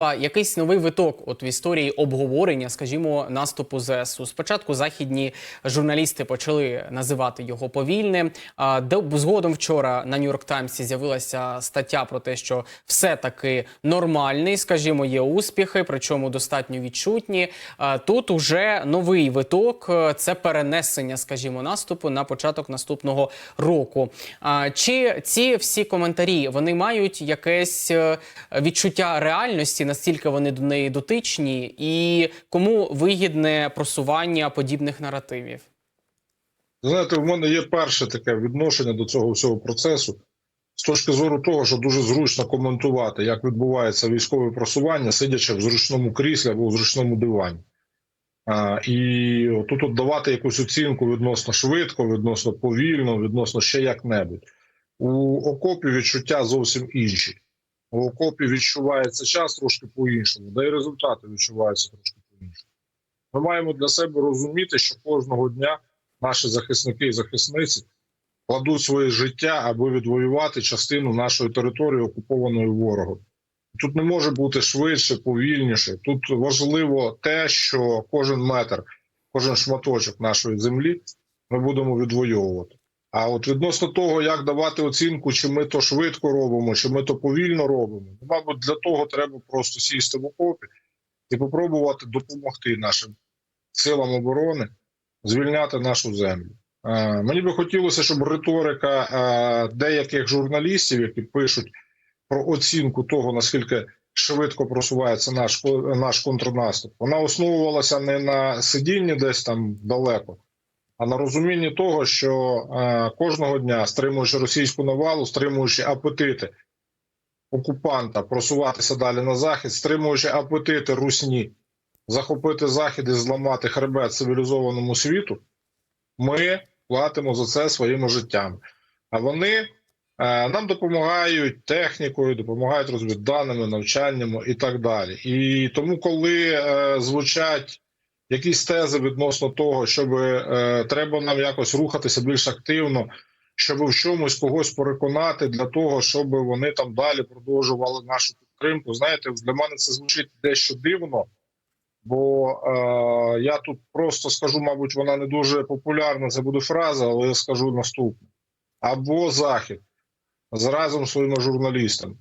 Якийсь новий виток от в історії обговорення, скажімо, наступу ЗСУ. Спочатку західні журналісти почали називати його повільним. Згодом вчора на Нью-Йорк Таймсі з'явилася стаття про те, що все таки нормальний, скажімо, є успіхи, причому достатньо відчутні. Тут уже новий виток е, це перенесення, скажімо, наступу на початок наступного року. Чи ці всі коментарі вони мають якесь е, відчуття реальності? Настільки вони до неї дотичні, і кому вигідне просування подібних наративів? Знаєте, в мене є перше таке відношення до цього всього процесу з точки зору того, що дуже зручно коментувати, як відбувається військове просування, сидячи в зручному кріслі або в зручному дивані. А, і тут от давати якусь оцінку відносно швидко, відносно повільно, відносно ще як-небудь. У окопі відчуття зовсім інші. У окопі відчувається час трошки по-іншому, да і результати відчуваються трошки по-іншому. Ми маємо для себе розуміти, що кожного дня наші захисники і захисниці кладуть своє життя, аби відвоювати частину нашої території, окупованої ворогом. Тут не може бути швидше, повільніше. Тут важливо те, що кожен метр, кожен шматочок нашої землі ми будемо відвоювати. А от відносно того, як давати оцінку, чи ми то швидко робимо, чи ми то повільно робимо, ну, мабуть, для того треба просто сісти в окопі і попробувати допомогти нашим силам оборони звільняти нашу землю. Е, Мені би хотілося, щоб риторика е, деяких журналістів, які пишуть про оцінку того, наскільки швидко просувається наш наш контрнаступ, вона основувалася не на сидінні десь там далеко, на розумінні того, що е, кожного дня, стримуючи російську навалу, стримуючи апетити окупанта просуватися далі на захід, стримуючи апетити русні, захопити захід і зламати хребет цивілізованому світу, ми платимо за це своїми життями. А вони е, нам допомагають технікою, допомагають розвідданими, навчаннями і так далі. І тому, коли е, звучать якісь тези відносно того, щоб е, треба нам якось рухатися більш активно, щоб в чомусь когось переконати для того, щоб вони там далі продовжували нашу підтримку. Знаєте, для мене це звучить дещо дивно. Бо е, я тут просто скажу, мабуть, вона не дуже популярна. Це буде фраза, але я скажу наступне: або Захід з разом своїми журналістами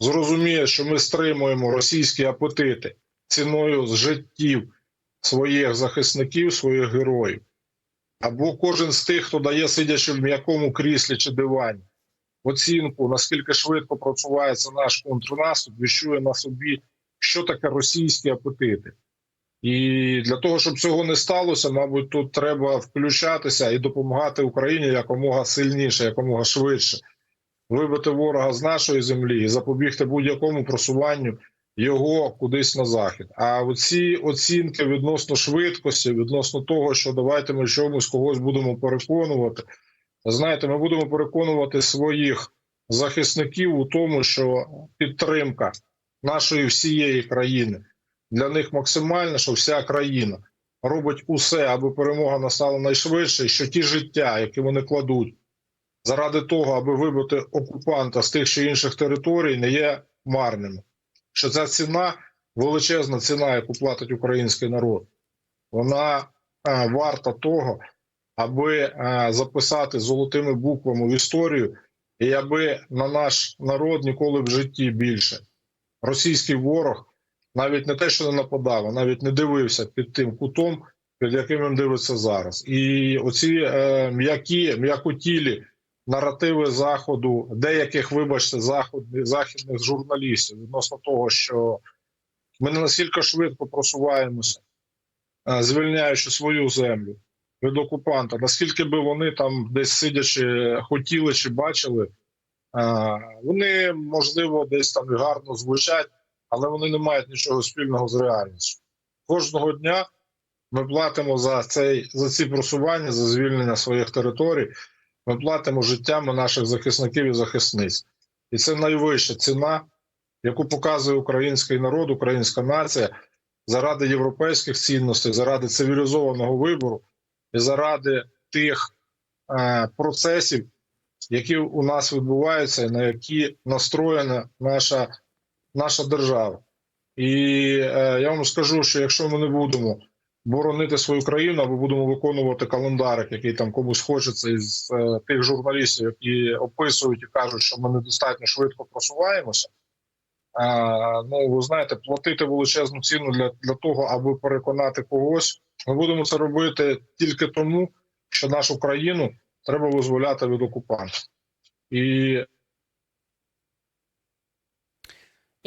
зрозуміє, що ми стримуємо російські апетити ціною життів своїх захисників, своїх героїв, або кожен з тих, хто дає, сидячи в м'якому кріслі чи дивані, оцінку, наскільки швидко просувається наш контрнаступ, відчує на собі, що таке російські апетити. І для того, щоб цього не сталося, мабуть, тут треба включатися і допомагати Україні якомога сильніше, якомога швидше, вибити ворога з нашої землі і запобігти будь-якому просуванню його кудись на захід. А оці оцінки відносно швидкості, відносно того, що давайте ми чомусь когось будемо переконувати. Знаєте, ми будемо переконувати своїх захисників у тому, що підтримка нашої всієї країни для них максимально, що вся країна робить усе, аби перемога настала найшвидше, що ті життя, які вони кладуть заради того, аби вибити окупанта з тих чи інших територій, не є марними. Що ця ціна величезна ціна, яку платить український народ, вона е, варта того, аби е, записати золотими буквами в історію, і аби на наш народ ніколи в житті більше російський ворог навіть не те, що не нападав, а навіть не дивився під тим кутом, під яким він дивиться зараз. І оці е, м'які, м'якотілі наративи заходу, деяких, вибачте, заходних західних журналістів відносно того, що ми не настільки швидко просуваємося, е, звільняючи свою землю від окупанта, наскільки би вони там десь сидячи, хотіли чи бачили, е, вони можливо десь там гарно звучать але вони не мають нічого спільного з реальністю. Кожного дня ми платимо за цей за ці просування, за звільнення своїх територій. Ми платимо життями наших захисників і захисниць, і це найвища ціна, яку показує український народ, українська нація заради європейських цінностей, заради цивілізованого вибору і заради тих е, процесів, які у нас відбуваються, і на які настроєна наша наша держава. І е, я вам скажу, що якщо ми не будемо боронити свою країну, або будемо виконувати календарик, який там комусь хочеться із е, тих журналістів, які описують і кажуть, що ми недостатньо швидко просуваємося. А, ну, ви знаєте, платити величезну ціну для, для того, аби переконати когось. Ми будемо це робити тільки тому, що нашу країну треба визволяти від окупантів. І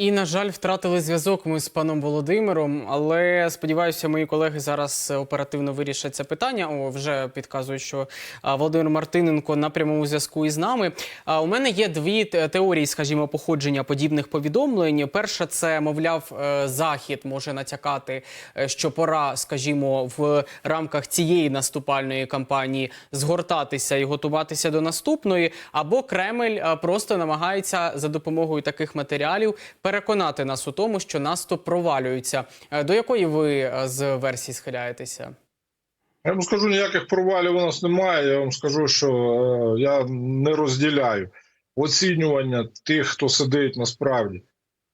І, на жаль, втратили зв'язок ми з паном Володимиром. Але сподіваюся, мої колеги зараз оперативно вирішать це питання. О, вже підказують, що Володимир Мартиненко на прямому зв'язку із нами. А у мене є дві теорії, скажімо, походження подібних повідомлень. Перша це, мовляв, е, захід може натякати, е, що пора, скажімо, в рамках цієї наступальної кампанії згортатися і готуватися до наступної, або Кремль е, просто намагається за допомогою таких матеріалів переконати нас у тому, що наступ провалюється. Е, До якої ви е, з версій схиляєтеся? я вам скажу, ніяких провалів у нас немає. Я вам скажу, що е, я не розділяю оцінювання тих, хто сидить насправді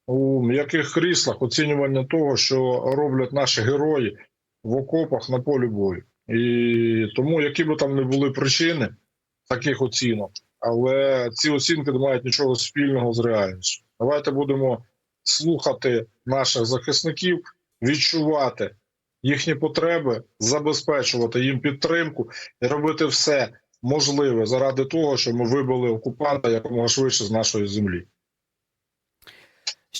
у м'яких кріслах, оцінювання того, що роблять наші герої в окопах на полі бою. І тому, які би там не були причини таких оцінок, але ці оцінки не мають нічого спільного з реальністю. Давайте будемо слухати наших захисників, відчувати їхні потреби, забезпечувати їм підтримку і робити все можливе заради того, щоб ми вибили окупанта якомога швидше з нашої землі.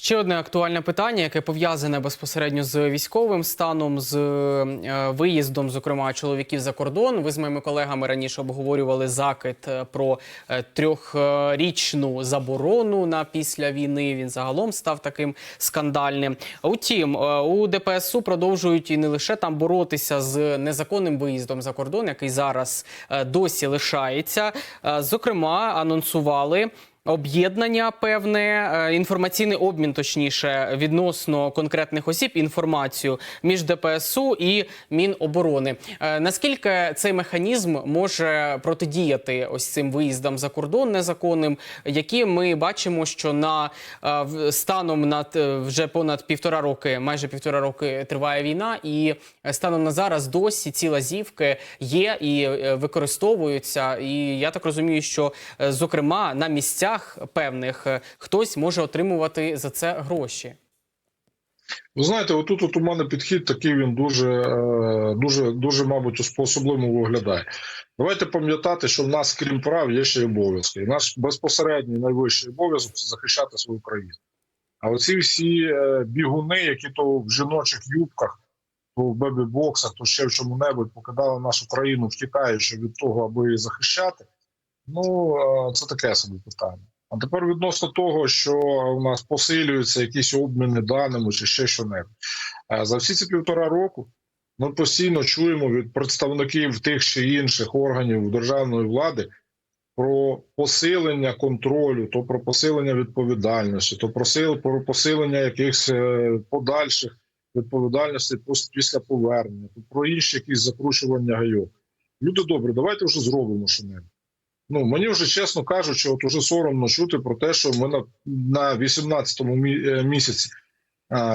Ще одне актуальне питання, яке пов'язане безпосередньо з військовим станом, з е, виїздом, зокрема чоловіків за кордон. Ви з моїми колегами раніше обговорювали закид е, про е, трьохрічну заборону на після війни. Він загалом став таким скандальним. Утім, у ДПСУ продовжують і не лише там боротися з незаконним виїздом за кордон, який зараз досі лишається. Зокрема, анонсували. Об'єднання певне е, інформаційний обмін, точніше, відносно конкретних осіб, інформацію між ДПСУ і Міноборони. Е, Наскільки цей механізм може протидіяти ось цим виїздам за кордон незаконним, які ми бачимо, що на е, станом на вже понад півтора роки, майже півтора роки триває війна, і станом на зараз досі ці лазівки є і використовуються. І я так розумію, що зокрема на місцях певних е, хтось може отримувати за це гроші. Ви знаєте, отут от у мене підхід такий він дуже, е, дуже, дуже, мабуть, по-особливому виглядає. Давайте пам'ятати, що в нас, крім прав, є ще й обов'язки. І наш безпосередній найвищий обов'язок це захищати свою країну. А оці всі е, бігуни, які то в жіночих юбках, то в бебі-боксах, то ще в чому-небудь покидали нашу країну, втікаючи від того, аби її захищати. Ну е, це таке собі питання. А тепер відносно того, що у нас посилюються якісь обміни даними чи ще що-небудь. Е, За всі ці півтора року ми постійно чуємо від представників тих чи інших органів державної влади про посилення контролю, то про посилення відповідальності, то про сил- про посилення якихось е, подальших відповідальностей після повернення, то про інші якісь закручування гайок. Люди добрі, давайте вже зробимо що-небудь. Ну мені вже чесно кажучи, от уже соромно чути про те, що ми на, на 18-му е, місяці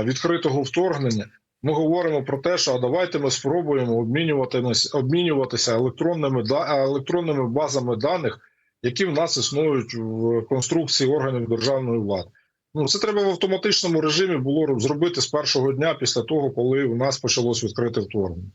відкритого вторгнення ми говоримо про те, що а давайте ми спробуємо обмінюватися, обмінюватися електронними електронними базами даних, які в нас існують в конструкції органів державної влади. Ну це треба в автоматичному режимі було зробити з першого дня після того, коли у нас почалось відкрите вторгнення.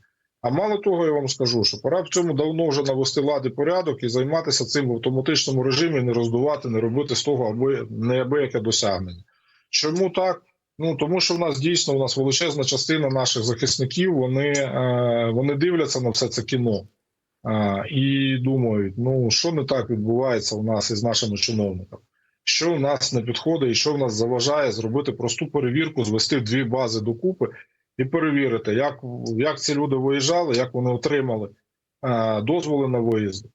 А мало того, я вам скажу, що пора в цьому давно вже навести лади порядок і займатися цим в автоматичному режимі, не роздувати, не робити з того аби неабияке досягнення. Чому так? Ну тому що в нас дійсно у нас величезна частина наших захисників. Вони, е, вони дивляться на все це кіно е, і думають: ну що не так відбувається у нас із нашими чиновниками, що в нас не підходить, і що в нас заважає зробити просту перевірку, звести дві бази докупи і перевірити, як, як ці люди виїжджали, як вони отримали е, дозволи на виїзд.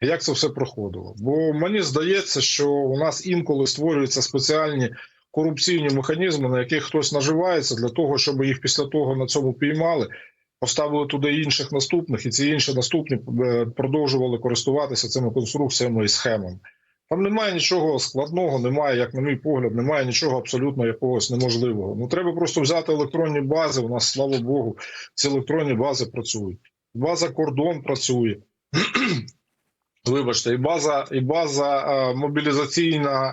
і Як це все проходило? Бо мені здається, що у нас інколи створюються спеціальні корупційні механізми, на яких хтось наживається для того, щоб їх після того на цьому піймали, поставили туди інших наступних, і ці інші наступні е, продовжували користуватися цими конструкціями і схемами. Там немає нічого складного, немає, як на мій погляд, немає нічого абсолютно якогось неможливого. Ну треба просто взяти електронні бази. У нас, слава Богу, ці електронні бази працюють. База кордон працює. Вибачте, і база, і база е, мобілізаційна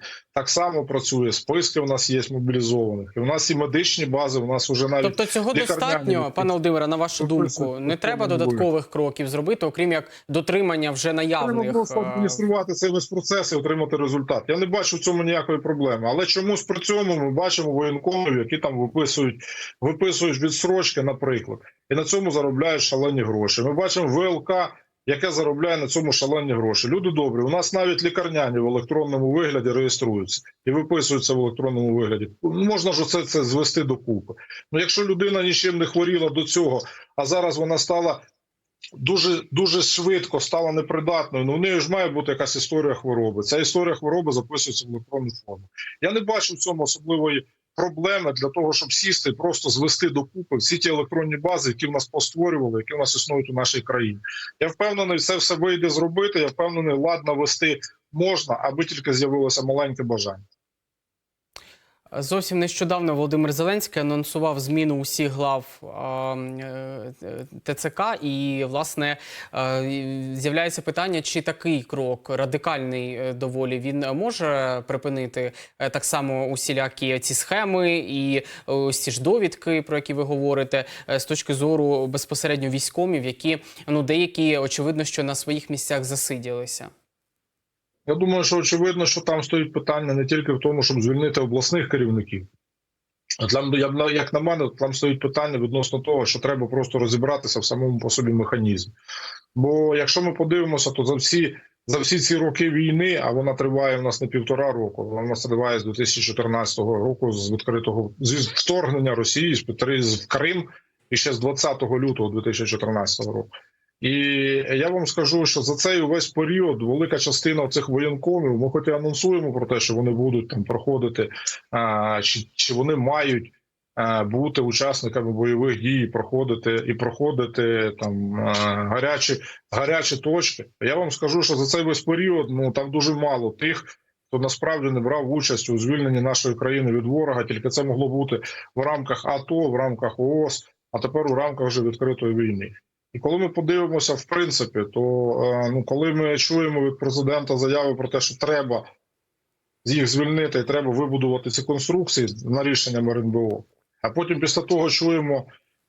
е, так само працює. Списки у нас є мобілізованих. І у нас і медичні бази. У нас вже навіть Тобто цього достатньо, пане Володимире, на вашу Тобто думку, не треба додаткових кроків зробити, окрім як дотримання вже Треба наявних. просто е, адмініструвати цей весь процес і отримати результат. Я не бачу в цьому ніякої проблеми. Але чомусь при цьому ми бачимо воєнкомів, які там виписують, виписують відсрочки, наприклад, і на цьому заробляють шалені гроші. Ми бачимо ВЛК, яке заробляє на цьому шалені гроші. Люди добрі. У нас навіть лікарняні в електронному вигляді реєструються і виписуються в електронному вигляді. Ну, Можна ж це, це звести докупи. Ну, якщо людина нічим не хворіла до цього, а зараз вона стала дуже дуже швидко стала непридатною. Ну в неї ж має бути якась історія хвороби. Ця історія хвороби записується в електронну форму. Я не бачу в цьому особливої проблеми для того, щоб сісти просто звести докупи всі ті електронні бази, які в нас постворювали, які в нас існують у нашій країні. Я впевнений, це все вийде зробити. Я впевнений, ладно вести можна, аби тільки з'явилося маленьке бажання. Зовсім нещодавно Володимир Зеленський анонсував зміну усіх глав е, ТЦК, і власне е, з'являється питання, чи такий крок радикальний е, доволі він може припинити так само усілякі ці схеми і ось ці ж довідки, про які ви говорите, з точки зору безпосередньо військомів, які ну деякі очевидно, що на своїх місцях засиділися. Я думаю, що очевидно, що там стоїть питання не тільки в тому, щоб звільнити обласних керівників. Там, б на- як на мене, там стоїть питання відносно того, що треба просто розібратися в самому по собі механізмі. Бо якщо ми подивимося, то за всі, за всі ці роки війни, а вона триває в нас не півтора року, вона в нас триває з 2014 року, з відкритого з вторгнення Росії, з з Крим і ще з 20 лютого 2014 року. І я вам скажу, що за цей увесь період велика частина цих воєнкомів, ми хоч і анонсуємо про те, що вони будуть там проходити, а, чи, чи вони мають бути учасниками бойових дій, проходити і проходити там гарячі, гарячі точки. Я вам скажу, що за цей весь період ну там дуже мало тих. Хто насправді не брав участь у звільненні нашої країни від ворога, тільки це могло бути в рамках АТО, в рамках ООС, а тепер у рамках вже відкритої війни. І коли ми подивимося, в принципі, то е, ну коли ми чуємо від президента заяви про те, що треба їх звільнити, і треба вибудувати ці конструкції на рішенням РНБО, а потім після того чуємо,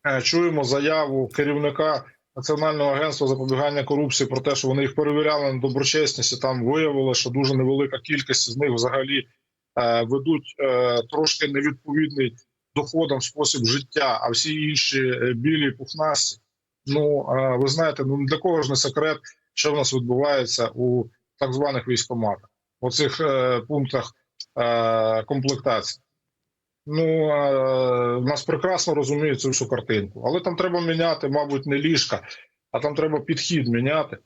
е, чуємо заяву керівника Національного агентства запобігання корупції про те, що вони їх перевіряли на доброчесність, і там виявили, що дуже невелика кількість з них взагалі е, ведуть трошки невідповідний доходам спосіб життя, а всі інші білі пухнасті. Ну ви знаєте, ну для кого ж не секрет, що в нас відбувається у так званих військоматах, у цих е, пунктах е, комплектації. Ну е, нас прекрасно розуміють цю всю картинку, але там треба міняти, мабуть, не ліжка, а там треба підхід міняти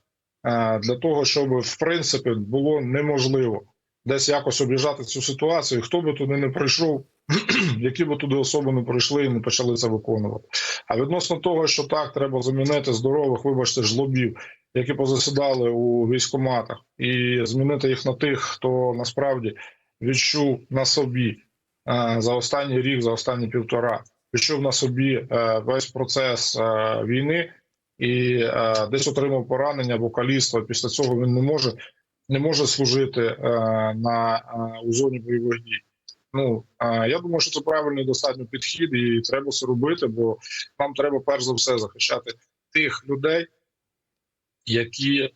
е, для того, щоб в принципі було неможливо десь якось обіжати цю ситуацію. Хто би туди не прийшов, які би туди особи не прийшли і не почали це виконувати. А відносно того, що так треба замінити здорових, вибачте, жлобів, які позасідали у військоматах, і змінити їх на тих, хто насправді відчув на собі е, за останній рік, за останні півтора, відчув на собі е, весь процес е, війни і десь отримав поранення або. Після цього він не може не може служити на у зоні бойових дій. Ну я думаю, що це правильний достатньо підхід, і треба це робити, бо нам треба перш за все захищати тих людей, які,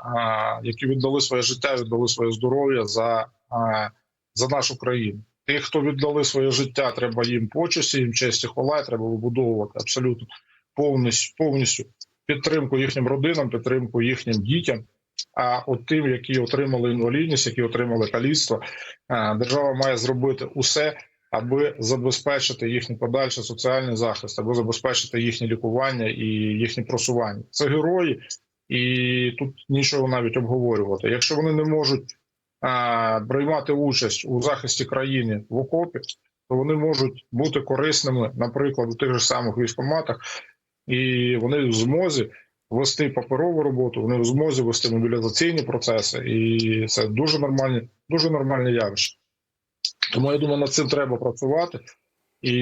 які віддали своє життя, віддали своє здоров'я за, за нашу країну. Тих, хто віддали своє життя, треба їм почесті, їм честь і хвала, треба вибудовувати абсолютно повністю, повністю підтримку їхнім родинам, підтримку їхнім дітям. А от тим, які отримали інвалідність, які отримали каліцтво, держава має зробити усе, аби забезпечити їхній подальший соціальний захист, аби забезпечити їхнє лікування і їхнє просування. Це герої, і тут нічого навіть обговорювати. Якщо вони не можуть а, приймати участь у захисті країни в окопі, то вони можуть бути корисними, наприклад, у тих же самих військоматах, і вони в змозі вести паперову роботу, вони в змозі вести мобілізаційні процеси, і це дуже нормальні, дуже нормальне явище. Тому я думаю, над цим треба працювати, і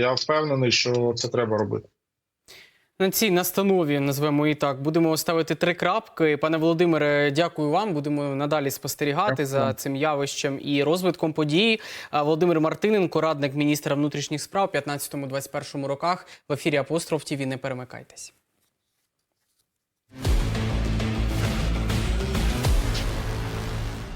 я впевнений, що це треба робити. На цій настанові назвемо і так. Будемо ставити три крапки. Пане Володимире, дякую вам. Будемо надалі спостерігати Дякую. за цим явищем і розвитком подій. Володимир Мартиненко, радник міністра внутрішніх справ, 15-21 роках в ефірі Апостроф ТІВІ. Не перемикайтесь. you